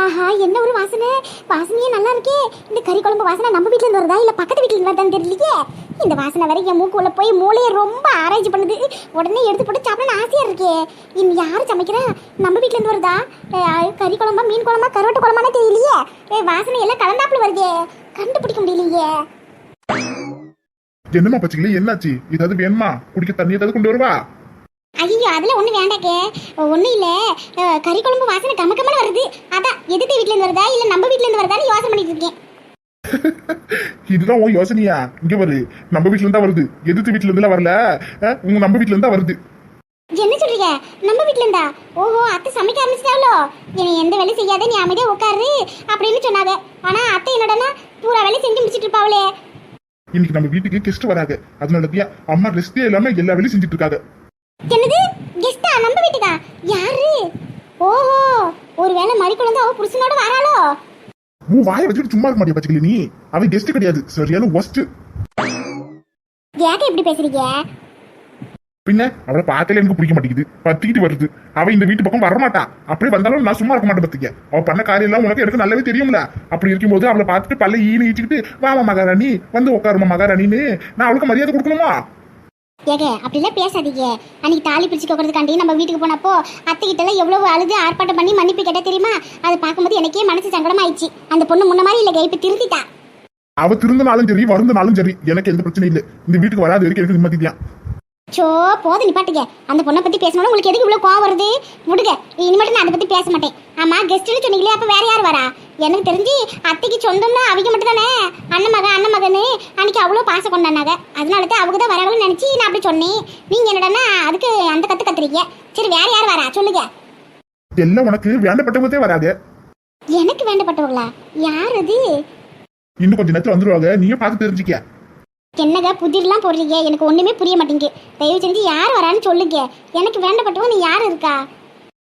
ஆஹா என்ன ஒரு வாசனை? வாசனையே நல்லா இருக்கே. இந்த கறி குழம்பு வாசனை நம்ம வீட்ல இருந்து வருதா? இல்ல பக்கத்து வீட்ல இருந்து வருதான்னு தெரியலையே. இந்த வாசனை வரை என் மூக்குள்ள போய் மூளையை ரொம்ப ஆராய்ச்சி பண்ணுது. உடனே எடுத்து போட்டு சாப்பிடணும் ஆசையா இருக்கே. இன் யார் சமைக்கிறா? நம்ம வீட்ல இருந்து வருதா? கறி குழம்பா மீன் குழம்பா கருவாட்டு குழம்பானே தெரியலையே. ஏ வாசனை எல்லாம் கலந்தாப்புல வருதே. கண்டுபிடிக்க முடியலையே. என்னம்மா பச்சைக்கிளி என்னாச்சு? ஏதாவது வேணுமா? குடிக்க தண்ணி ஏதாவது கொண்டு வருவா? ஐயோ அதெல்லாம் ஒண்ணு வேண்டாக்கே ஒண்ணும் இல்ல. கறி குழம்பு வாசனை கமக்கமான வருது. அதான் எதிர்த்து வீட்ல இருந்து வருதா இல்ல நம்ம வீட்ல இருந்து வருதான்னு யோசனை பண்ணிட்டு இருக்கேன். இதுதான் உன் யோசனையா? இங்க வரு நம்ம வீட்ல இருந்தா வருது. எதிர்த்து வீட்ல இருந்துலாம் வரல. உங்க நம்ம வீட்ல இருந்தா வருது. என்ன சொல்றீங்க? நம்ம வீட்ல இருந்தா? ஓஹோ அத்தை சமைக்க ஆரம்பிச்சிட்டாவளோ என்னை எந்த வேலையும் செய்யாத நீ அமைதியா உட்காரு அப்படின்னு சொன்னாங்க. ஆனா அத்தை என்னடனா பூரா வேலை செஞ்சு முடிச்சிட்டு இருப்பாவளே. இன்னைக்கு நம்ம வீட்டுக்கு கெஸ்ட் வராங்க. அதனாலதான் அம்மா ரெஸ்டே இல்லாம எல்லா வேலையும் செஞ்சுட்டு இருக்காங்க. என்னது? கெஸ்டா நம்ம வீட்டுக்கா? யாரு? ஓஹோ ஒருவேளை மறி குழந்தை அவ புருஷனோட வராளோ? உன் வாயை வச்சுட்டு சும்மா இருக்க மாட்டியா பச்சைக்கிளி நீ? அவன் கெஸ்ட் கிடையாது. சரியான ஒஸ்ட் ஏக்க இப்படி பேசுறீங்க? பின்ன அவளை பார்த்தாலே எனக்கு பிடிக்க மாட்டேங்குது. பத்திக்கிட்டு வருது. அவ இந்த வீட்டு பக்கம் வரமாட்டா. அப்படியே வந்தாலும் நான் சும்மா இருக்க மாட்டேன் பத்திக்க. அவ பண்ண காரியம் எல்லாம் உனக்கு எனக்கு நல்லாவே தெரியும்ல. அப்படி இருக்கும்போது அவளை பார்த்துட்டு பல்ல ஈனு ஈச்சிக்கிட்டு வாமா மகாராணி வந்து உட்காருமா மகாராணின்னு. நான் அவளுக்கு மரியாதை கொடுக்கணுமா? ஏக அப்படிலாம் பேசாதீங்க. அன்னைக்கு தாலி பிரிச்சு கொடுக்கறதுக்காண்டி நம்ம வீட்டுக்கு போனப்போ அத்தை கிட்ட எல்லாம் எவ்வளவு அழுது ஆர்ப்பாட்டம் பண்ணி மன்னிப்பு கேட்டா தெரியுமா? அதை பார்க்கும்போது எனக்கே மனசு சங்கடமாயிடுச்சு. அந்த பொண்ணு முன்ன மாதிரி இல்லைங்க இப்ப திருந்திட்டா. அவ திருந்தனாலும் சரி வருந்தனாலும் சரி எனக்கு எந்த பிரச்சனையும் இல்லை. இந்த வீட்டுக்கு வராத வரைக்கும் எனக்கு நிம்மதி தான். சோ போது நிப்பாட்டுங்க. அந்த பொண்ணை பத்தி பேசணும் உங்களுக்கு எதுக்கு இவ்வளவு கோவம் வருது? விடுங்க. இனிமேட்டு நான் அதை பத்தி பேச மாட்டேன். ஆமா கெஸ்ட்னு சொன்னீங்களே அப்ப வேற யார் வரா? எனக்கு தெரிஞ்சு அத்தைக்கு சொந்தம்னா அவங்க மட்டும் தானே அண்ணன் மகன் அண்ணன் மகன்னு அன்னைக்கு அவ்வளோ பாசம் கொண்டாடினாங்க அதனால தான் அவங்க தான் வராங்கன்னு நினைச்சு நான் அப்படி சொன்னேன். நீங்க என்னடனா அதுக்கு அந்த கத்து கத்துறீங்க. சரி வேற யார் வரா? சொல்லுங்க. எல்லாம் உனக்கு? வேண்டப்பட்டவதே வராது எனக்கு வேண்டப்பட்டவங்களா? யார் அது? இன்னும் கொஞ்ச நேரத்துல வந்துருவாங்க. நீயே பார்த்து தெரிஞ்சுக்க. என்னங்க புதிர்லாம் போடுறீங்க? எனக்கு ஒண்ணுமே புரிய மாட்டேங்குது. தயவு செஞ்சு யார் வரான்னு சொல்லுங்க. எனக்கு வேண்டப்பட்டவங்க நீ யார் இருக்கா?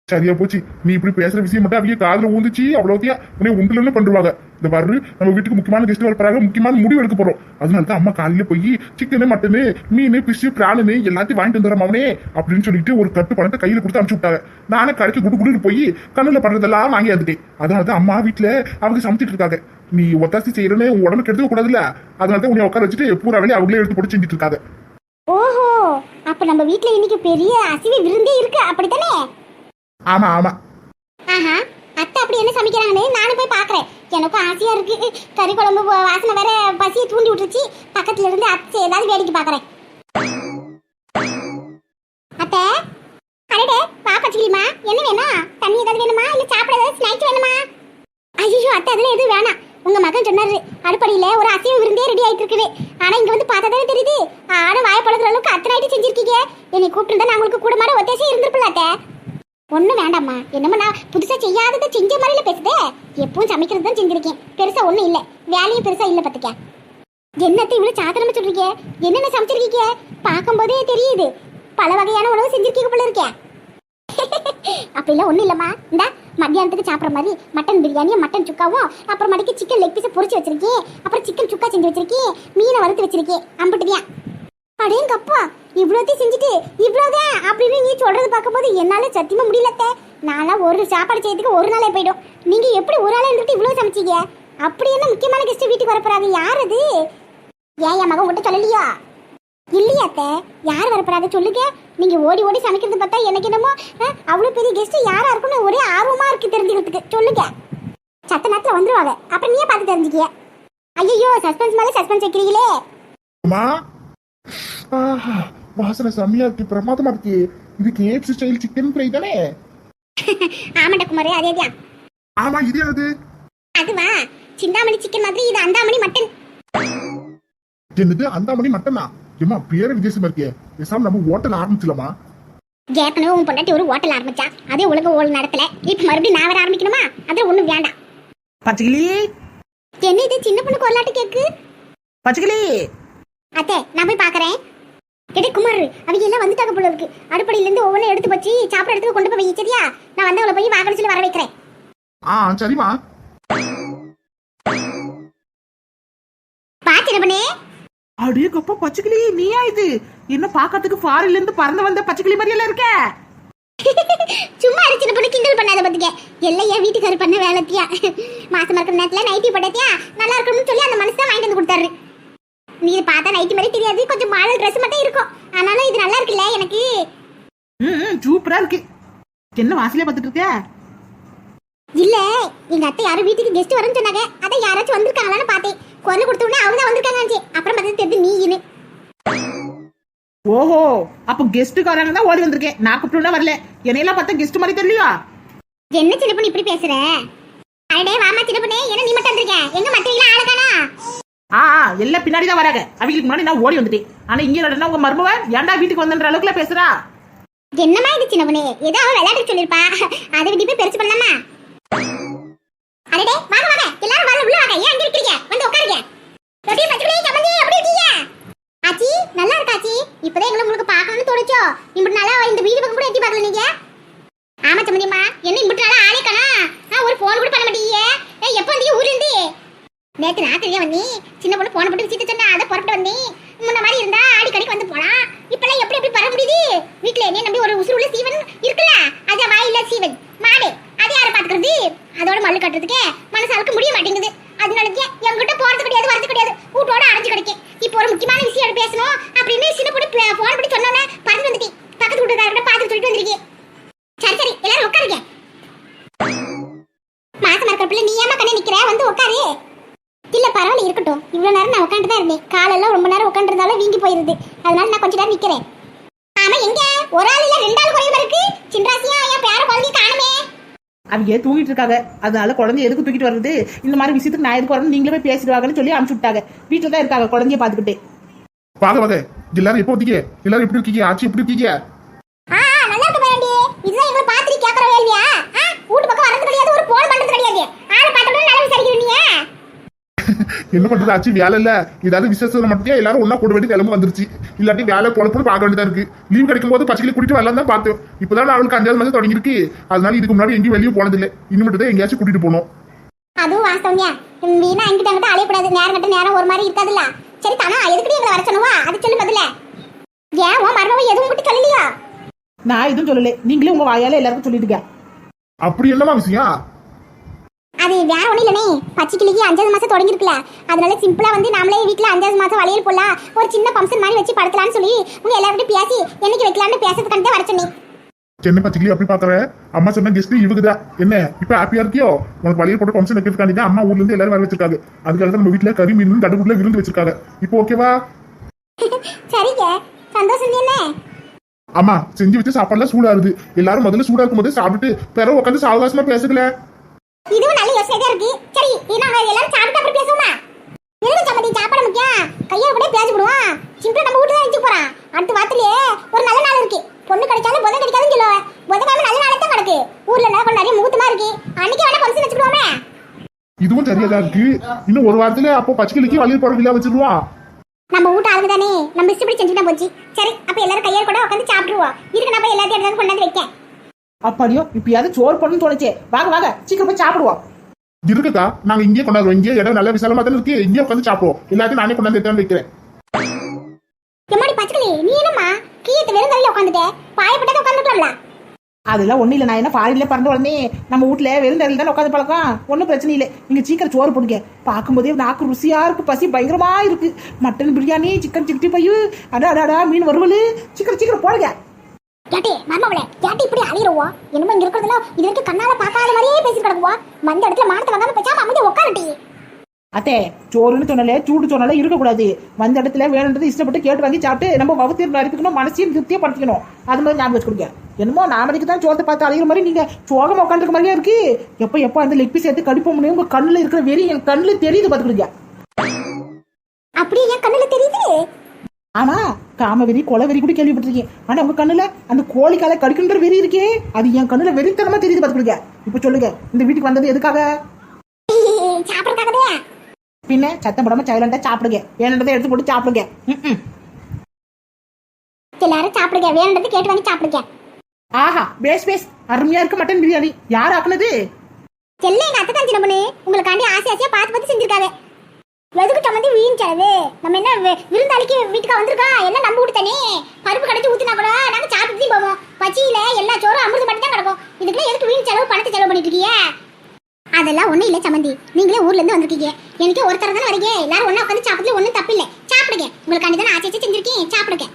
சரியா போச்சு. நீ இப்படி பேசுற விஷயம் மட்டும் அவங்க காதுல ஊந்துச்சு அவ்வளோத்தையா உன்னை உண்டுலன்னு பண்ணுவாங்க இந்த வர்று நம்ம வீட்டுக்கு முக்கியமான கெஸ்ட் வரப்போறாங்க முக்கியமான முடிவு எடுக்க போறோம். அதனால தான் அம்மா காலையில போய் சிக்கனு மட்டனு மீன் பிஷ் பிராணு எல்லாத்தையும் வாங்கிட்டு வந்துடுறோம் அவனே அப்படின்னு சொல்லிட்டு ஒரு கட்டு பணத்தை கையில கொடுத்து அனுப்பிச்சு விட்டாங்க. நானே கடைக்கு குடு குடுன்னு போய் கண்ணுல பண்றதெல்லாம் வாங்கி வந்துட்டேன் அதனால தான் அம்மா வீட்டுல அவங்க சமைச்சிட்டு இருக்காங்க. நீ ஒத்தாசி செய்யறேன்னு உன் உடம்புக்கு எடுத்துக்க கூடாதுல்ல. அதனால தான் உன்னை உட்கார வச்சுட்டு பூரா வேலையை அவங்களே எடுத்து போட்டு செஞ்சுட்டு இருக்காங்க ஓஹோ அப்ப நம்ம வீட்ல இன்னைக்கு பெரிய அசிவி விருந்தே இருக்கு. அப்படித்தானே? ஆமா ஆமா. ஆஹா அத்தை அப்படி என்ன சமைக்கிறாங்கன்னு நானும் போய் பாக்குறேன் எனக்கும் ஆசையா இருக்கு. கறி குழம்பு வாசனை வேற பசியை தூண்டி விட்டுருச்சு. பக்கத்துல இருந்து அத்தை ஏதாவது வேடிக்கை பாக்குறேன் அத்தை அடடே வா பச்சிக்கிளிமா என்ன வேணும்? தண்ணி ஏதாவது வேணுமா? இல்ல சாப்பிட ஏதாவது ஸ்நாக்ஸ் வேணுமா? ஐயோ அத்தை அதுல எதுவும் வேணாம். உங்க மகன் சொன்னாரு. அடுப்படியில ஒரு அசைவ விருந்தே ரெடி ஆயிட்டு இருக்குது ஆனா இங்க வந்து பார்த்தாதானே தெரியுது. ஆனா வாய பழகுற அளவுக்கு அத்தனை ஐட்டம் செஞ்சிருக்கீங்க. என்னை கூப்பிட்டு நான் உங்களுக்கு கூட மாட ஒத்தேசே இருந்திருப்பல ஒன்றும் ஒண்ணும் வேண்டாம்மா. என்னமோ நான் புதுசா செய்யாததை செஞ்ச மாதிரில பேசுதே. எப்பவும் சமைக்கிறது தான் செஞ்சிருக்கேன். பெருசா ஒண்ணும் இல்ல. வேலையும் பெருசா இல்ல பாத்துக்க. என்னத்தை இவ்வளவு சாத்திரமா சொல்றீங்க? என்னென்ன சமைச்சிருக்கீங்க? பார்க்கும்போதே தெரியுது. பல வகையான உணவு செஞ்சிருக்கீங்க போல இருக்கே. அப்படிலாம் ஒண்ணும் இல்லம்மா. இந்தா மத்தியானத்துக்கு சாப்பிட்ற மாதிரி மட்டன் பிரியாணியும் மட்டன் சுக்காவும் அப்புறமேட்டுக்கு சிக்கன் லெக் பீஸை பொரிச்சு வச்சிருக்கேன். அப்புறம் சிக்கன் சுக்கா செஞ்சு வச்சிருக்கேன். மீனை வறுத்து வச்சிருக்கேன். அம்பிட்டுதியா அடேங்கப்பா இவ்வளோத்தையும் செஞ்சுட்டு இவ்வளோதான் அப்படின்னு நீ சொல்கிறது பார்க்கும்போது என்னால் சத்தியமாக முடியலத்தே நான்லாம் ஒரு சாப்பாடு செய்யறதுக்கு ஒரு நாளே போயிடும். நீங்கள் எப்படி ஒரு ஆளே இருந்துட்டு இவ்வளோ சமைச்சீங்க? அப்படி என்ன முக்கியமான கெஸ்ட் வீட்டுக்கு வரப்போறாங்க? யார் அது? ஏன் என் மகன் உங்கள்கிட்ட சொல்லலையா? இல்லையாத்த யார் வரப்போறாங்க? சொல்லுங்க. நீங்க ஓடி ஓடி சமைக்கிறது பார்த்தா எனக்கு என்னமோ அஹ், அவ்வளவு பெரிய கெஸ்ட் யாரா இருக்குன்னு ஒரே ஆர்வமா இருக்கு தெரிஞ்சுக்கிறதுக்கு. சொல்லுங்க. சத்த நேரத்துல வந்துருவாங்க அப்புறம் நீயே பார்த்து தெரிஞ்சுக்கிய. ஐயோ சஸ்பென்ஸ் மேலே சஸ்பென்ஸ் வைக்கிறீங்களே. வாசனை செம்மையா இருக்கு. பிரமாதமா இருக்கு. இது கேஎஃப்சி ஸ்டைல் சிக்கன் ஃப்ரை தானே? ஆமாண்டா குமாரே அதே தான். ஆமா இது என்னது அதுவா? சிந்தாமணி சிக்கன் மாதிரி இது அந்தாமணி மட்டன் என்னது அந்த மணி மட்டனா ஏமா பேர வித்தியாசமா இருக்கே. பேசாம நம்ம ஹோட்டல் ஆரம்பிச்சலாமா ஏற்கனவே உன் பொண்டாட்டி ஒரு ஹோட்டல் ஆரம்பிச்சா அதே ஒழுங்கு ஓல் நடத்தல. இப்ப மறுபடியும் நான் வேற ஆரம்பிக்கணுமா? அது ஒண்ணும் வேண்டாம். பச்சைக்கிளி? என்ன இது சின்ன பொண்ணு கொல்லாட்டு கேக்கு? பச்சைக்கிளி? அத்தை நான் போய் பாக்குறேன். எடே குமார் அவங்க எல்லாம் வந்துட்டாங்க போல இருக்கு. அடுப்படியில இருந்து ஒவ்வொன்றும் எடுத்து வச்சு சாப்பிட இடத்துக்கு கொண்டு போய் வை சரியா? நான் வந்தவளை போய் வாகனத்துல வர வைக்கிறேன். ஆ சரிம்மா. பா அடே கப்பா பச்சைக்கிளி நீயா இது? என்ன பாக்கிறதுக்கு ஃபாரின்ல இருந்து பறந்து வந்த பச்சைக்கிளி மாதிரியெல்லாம் இருக்க? சும்மா இரு சின்ன பொண்ணு கிண்டல் பண்ணாத பத்துக்க. எல்லையா வீட்டுக்காரர் பண்ண வேலைத்தியா? மாசமா இருக்கிற நேரத்துல நைட்டி போட்டத்தியா? நல்லா இருக்கணும்னு சொல்லி அந்த மனுஷன் வாங்கிட்டு வந்து கொடுத்தாரு. நீ இது பார்த்தா நைட்டி மாதிரி தெரியாது. கொஞ்சம் மாடல் ட்ரெஸ் மட்டும் இருக்கும். ஆனாலும் இது நல்லா இருக்குல்ல எனக்கு? ம் சூப்பரா இருக்கு. என்ன வாசலே பார்த்துட்டு இருக்க? இல்ல எங்க அத்தை யாரும் வீட்டுக்கு கெஸ்ட் வரேன்னு சொன்னாங்க. அதான் யாராச்சும் வந்திருக்காங்களான்னு பார்த்தேன். குரல் கொடுத்த உடனே அவங்க தான் வந்திருக்காங்க அப்புறம் பார்த்து தெரிஞ்சு நீன்னு ஓஹோ அப்போ கெஸ்ட்டுக்காரங்க தான் ஓடி வந்திருக்கேன். நான் கூப்பிட்டு வரல. என்னையெல்லாம் பார்த்தா கெஸ்ட் மாதிரி தெரியலையா? என்ன சின்ன பொண்ணு இப்படி பேசுற? அடடே வாமா சின்ன பொண்ணு. என்ன நீ மட்டும் வந்திருக்க? எங்க மத்தவங்க ஆளுக்கானா ஆ ஆ, எல்லாம் பின்னாடி தான் வராங்க. அவங்களுக்கு முன்னாடி நான் ஓடி வந்துட்டேன். ஆனா இங்க நடனா உங்க மருமவ ஏன்டா வீட்டுக்கு வந்தன்ற அளவுக்குல பேசுறா? என்னம்மா இது சின்ன பொண்ணு? ஏதோ அவ விளையாட்டு சொல்லிருப்பா. அதை விட்டு போய் பெருசு பண்ணலாமா அடடே வாங்க வாங்க எல்லாரும் வாங்க உள்ள வாங்க ஏன் அங்க இருக்கீங்க வந்து உட்காருங்க ரொட்டி பச்சடி சம்மந்தி எப்படி இருக்கீங்க ஆச்சி நல்லா இருக்கா ஆச்சி? இப்பதான் எங்களை உங்களுக்கு பார்க்கணும்னு தோணுச்சோ? இப்படி நல்லா இந்த வீடு பக்கம் கூட எட்டி பார்க்கல நீங்க? ஆமா சம்மந்தியம்மா என்ன இப்படி நல்லா ஆளே காணா? நான் ஒரு ஃபோன் கூட பண்ண மாட்டீங்க. ஏய், எப்போ வந்தீங்க? ஊர்ல இருந்து? நேத்து ராத்திரியே வந்தி சின்ன பொண்ணு போன போட்டு வச்சுட்டு சொன்னா அதை புறப்பட்டு வந்தேன் முன்ன மாதிரி இருந்தா ஆடி கடைக்கு வந்து போலாம் இப்பெல்லாம் எப்படி எப்படி பர முடியுது? வீட்டுல என்ன நம்பி ஒரு உசுறு உள்ள சீவன் இருக்குல்ல? அதான் வாயில்ல சீவன். மாடு. அது யாரை பாத்துக்கிறது அதோட மல்லு கட்டுறதுக்கு மனசாளுக்கு முடிய மாட்டேங்குது. அதனாலக்கு என்கிட்ட போறது கிடையாது வரது கிடையாது. வீட்டோட அடைஞ்சு கிடைக்கும் இப்போ ஒரு முக்கியமான விஷயம் எடுத்து பேசணும் அப்படின்னு சின்ன போட்டு போன் பண்ணி சொன்னோன்னே பறந்து வந்துட்டேன். பக்கத்து வீட்டுக்காரர்கிட்ட பார்த்து சொல்லிட்டு வந்திருக்கேன் சரி சரி எல்லாரும் உட்காருங்க. மாசமா இருக்கிற பிள்ளை நீ ஏமா கண்ணே நிக்கிற? வந்து உட்காரு. இல்ல பரவாயில்ல இருக்கட்டும். இவ்வளவு நேரம் நான் உட்காந்து தான் இருந்தேன். காலெல்லாம் ரொம்ப நேரம் உட்காந்துருந்தாலும் வீங்கி போயிருது. அதனால நான் கொஞ்ச நேரம் நிக்கிறேன். ஆமா எங்க? ஒரு ஆள் இல்ல ரெண்டு ஆள் குறைவு இருக்கு. சின்ராசியா என் பேர குழந்தைய காணுமே அவங்க தூங்கிட்டு இருக்காங்க? அதனால குழந்தைய எதுக்கு தூக்கிட்டு வர்றது? இந்த மாதிரி விஷயத்துக்கு நான் எதுக்கு வரணும்? நீங்களே போய் பேசிட்டு வாங்கன்னு சொல்லி அனுப்பிச்சு விட்டாங்க வீட்டுல தான் இருக்காங்க குழந்தைய பாத்துக்கிட்டு வாங்க வாங்க. எல்லாரும் எப்போ வந்தீங்க? எல்லாரும் எப்படி இருக்கீங்க? ஆச்சி எப்படி இருக்கீங்க? என்ன பண்றது ஆச்சு? வேலை இல்ல. ஏதாவது விசேஷம் மட்டும் எல்லாரும் ஒண்ணா கூட வேண்டிய நிலைமை வந்துருச்சு. இல்லாட்டி வேலை பொழப்பு பார்க்க வேண்டியதா இருக்கு. லீவ் கிடைக்கும் போது பச்சைக்கிளி கூட்டிட்டு வரலாம் தான் பார்த்தோம் இப்பதான் அவளுக்கு அஞ்சாவது மாசம் தொடங்கியிருக்கு. அதனால இதுக்கு முன்னாடி எங்கேயும் வெளியே போனதில்லை. இனிமேட்டு தான் எங்கேயாச்சும் கூட்டிட்டு போகணும். அதுவும் வாஸ்தவங்க வீணா அங்கிட்ட அங்கிட்ட அலையக்கூடாது. நேரம் கட்ட நேரம் ஒரு மாதிரி இருக்காதுல்ல. சரி தானா எதுக்கு எங்களை வர சொன்னவா? அது சொல்லு பதில. ஏன் உன் மருமவை எதுவும் மட்டும் சொல்லலையா? நான் எதுவும் சொல்லல. நீங்களே உங்க வாயால எல்லாருக்கும் சொல்லிடுங்க. அப்படி என்னமா விஷயம்? அது வேற ஒண்ணும் இல்லனே பச்சைக்கிளிக்கு அஞ்சாவது மாசம் தொடங்கிருக்குல அதனால சிம்பிளா வந்து நாமளே வீட்ல அஞ்சாவது மாசம் வளையல் போடலாம். ஒரு சின்ன ஃபங்க்ஷன் மாதிரி வச்சு படுத்தலாம்னு சொல்லி உங்க எல்லார்கிட்டயும் பேசி என்னைக்கு வைக்கலாம்னு பேசுறதுக்காண்டி வர சொன்னேன் என்ன பச்சைக்கிளி அப்படி பாக்குற? அம்மா சொன்ன கெஸ்ட் இவகுதான் என்ன? இப்ப ஹாப்பியா இருக்கியோ? உனக்கு வழியில் போட்டு ஃபங்க்ஷன் வைக்கிறதுக்காண்டி தான் அம்மா ஊர்ல இருந்து எல்லாரும் வர வச்சிருக்காங்க. அதுக்காக தான் நம்ம வீட்டுல கறி மீன் தடுப்புல விருந்து வச்சிருக்காங்க. இப்போ ஓகேவா சரிங்க. சந்தோஷம் தானே? ஆமா செஞ்சு வச்சு சாப்பாடுலாம் சூடா இருக்கு எல்லாரும் முதல்ல சூடா இருக்கும்போது சாப்பிட்டு பிறகு உட்காந்து சாவகாசமா பேசுக்கல இதுவும் நல்ல யோசனை தான் இருக்கு. சரி நாங்க எல்லாரும் சாப்பிட்டு அப்புறம் பேசுவோமா? இருங்க சம்மதி சாப்பாடு முக்கியம் கையோட கூட பேசி விடுவோம் சிம்பிளா நம்ம வீட்டுல வச்சு போறான் அடுத்த வாரத்திலேயே ஒரு நல்ல நாள் இருக்கு. பொண்ணு கிடைச்சாலும் புதன் கிடைக்காதுன்னு சொல்லுவேன் புதன்கிழமை நல்ல நாளே தான் கிடக்கு. ஊர்ல என்ன கொஞ்சம் நிறைய முகூர்த்தமா இருக்கு. அன்னைக்கு வேணா ஃபங்க்ஷன் வச்சுக்கிடுவோமே இதுவும் சரியா தான் இருக்கு. இன்னும் ஒரு வாரத்துல அப்போ பச்சைக்கிளிக்கு வழியில் போற விழா வச்சிருவான் நம்ம வீட்டு ஆளுங்க தானே. நம்ம இஷ்டப்படி செஞ்சுட்டா போச்சு. சரி அப்ப எல்லாரும் கையோட கூட உட்காந்து சாப்பிட்டுருவோம். இருக்கு நான் போய் எல்லாத்தையும் எடுத்து கொண்டாந்து வைக்கேன். அப்படியோ இப்பயாவது சோறு பண்ணு தோணுச்சே. வாங்க வாங்க சீக்கிரம் போய் சாப்பிடுவோம். இருக்குக்கா நாங்க இங்கே கொண்டாடுறோம். இங்கே இடம் நல்ல விசாலமா தானே இருக்கு. இங்கே உட்காந்து சாப்பிடுவோம். எல்லாத்தையும் நானே கொண்டாந்து எடுத்து வைக்கிறேன். எம்மாடி பச்சைக்கிளி நீ என்னம்மா? கீழே வெறும் தரையில உட்காந்துட்ட பாயப்பட்டதை உட்காந்துக்கலாம்ல அதெல்லாம் ஒண்ணும் இல்லை. நான் என்ன ஃபாரின்ல பிறந்த உடனே நம்ம வீட்ல வெறும் தரையில் தானே உட்காந்து பழக்கம்? ஒன்றும் பிரச்சனை இல்லை. நீங்க சீக்கிரம் சோறு போடுங்க. பார்க்கும்போதே நாக்கு ருசியா இருக்கு பசி பயங்கரமா இருக்கு. Mutton biryani chicken sixty five. அடா அடாடா மீன் வறுவல். சீக்கிரம் சீக்கிரம் போடுங்க கேட்டே மாமாவளே கேட்டு அழியிறோம் என்னமோ இங்க இருக்கிறதுல இது வரைக்கும் கண்ணால பார்க்காத மாதிரியே பேசி கிடக்குவோம் வந்த இடத்துல மானத்தை வாங்காம பேசாம அமைதி உட்காரட்டி அத்தே சோறுன்னு சொன்னாலே சூடு சொன்னாலே இருக்கக்கூடாது. வந்த இடத்துல வேணுன்றது இஷ்டப்பட்டு கேட்டு வாங்கி சாப்பிட்டு நம்ம வகுத்து நறுக்கணும் மனசையும் திருப்தியா படுத்திக்கணும். அது மாதிரி ஞாபகம் வச்சுக்கோங்க. என்னமோ நாமளுக்கு தான் சோத்தை பார்த்து அழிகிற மாதிரி நீங்க சோகமா உட்காந்துருக்க மாதிரியா இருக்கு. எப்போ எப்போ அந்த லெக் பீஸ் எடுத்து கடிப்ப முடியும் உங்க கண்ணுல இருக்கிற வெறி என் கண்ணுல தெரியுது பார்த்துக்கிடுங்க. அப்படியே என் கண்ணுல தெரியுது? ஆமா. காமவெறி கொலவெறி கூட கேள்விப்பட்டிருக்கேன். ஆனா உங்க கண்ணுல அந்த கோழிக்கால கடிக்கின்ற வெறி இருக்கே. அது என் கண்ணுல வெறித்தனமா தெரியுது பார்த்துக்கிடுங்க இப்போ சொல்லுங்க இந்த வீட்டுக்கு வந்தது எதுக்காக? பின்ன சத்தம் போடாம சைலண்டா சாப்பிடுங்க. வேணுன்றதை எடுத்து போட்டு சாப்பிடுங்க. எல்லாரும் சாப்பிடுங்க. வேணுன்றது கேட்டு வாங்கி சாப்பிடுங்க. ஆஹா பேஸ் பேஸ். அருமையா இருக்கு மட்டன் பிரியாணி. யார் ஆக்குனது? செல்ல எங்க அத்தை தான் சின்ன பொண்ணு உங்களுக்காண்டி ஆசை ஆசையா பார்த்து பார்த்து செஞ்சிருக்காங்க. எதுக்கு சம்மந்தி வீண் செலவு? நம்ம என்ன விருந்தாளிக்கு வீட்டுக்கா வந்திருக்கோம் எல்லாம் நம்ப விட்டுத்தானே பருப்பு கடைச்சி ஊற்றினா கூட நாங்க சாப்பிட்டு போவோம். பச்சியில எல்லா சோறும் அமிர்தம் மட்டும் தான் கிடக்கும். இதுக்குள்ள எதுக்கு வீண் செலவு பணத்தை செலவு பண்ணிட்டு இருக்கீங்க? அதெல்லாம் ஒண்ணும் இல்ல சமந்தி நீங்களே ஊர்ல இருந்து வந்திருக்கீங்க. எனக்கே ஒருத்தர தானே வரீங்க. எல்லாரும் ஒண்ணா உட்காந்து சாப்பிடல ஒண்ணும் தப்பு இல்ல சாப்பிடுங்க. உங்களுக்காண்டி தானே ஆச்சு செஞ்சிருக்கேன். சாப்பிடுங்க.